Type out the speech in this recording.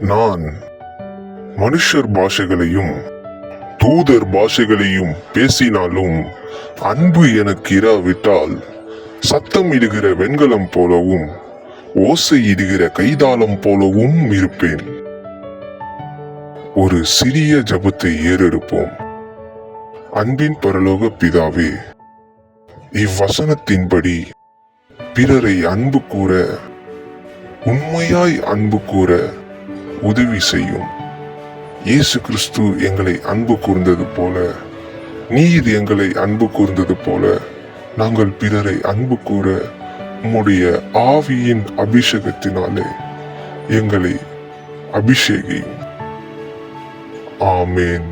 நான் மனுஷர் பாஷைகளையும் தூதர் பாஷைகளையும் பேசினாலும் அன்பு எனக்கு இராவிட்டால் சத்தம் இடுகிற வெண்கலம் போலவும் ஓசை இடுகிற கைதாளம் போலவும் இருப்பேன். ஒரு சிறிய ஜபத்தை ஏறெடுப்போம். அன்பின் பரலோக பிதாவே இவ்வசனத்தின்படி பிறரை அன்பு கூற உண்மையாய் அன்பு கூற உதவி செய்யும். இயேசு கிறிஸ்து எங்களை அன்பு கூர்ந்தது போல நீர் எங்களை அன்பு கூர்ந்தது போல நாங்கள் பிறரை அன்பு கூற உம்முடைய ஆவியின் அபிஷேகத்தினாலே எங்களை அபிஷேகியும். ஆமேன்.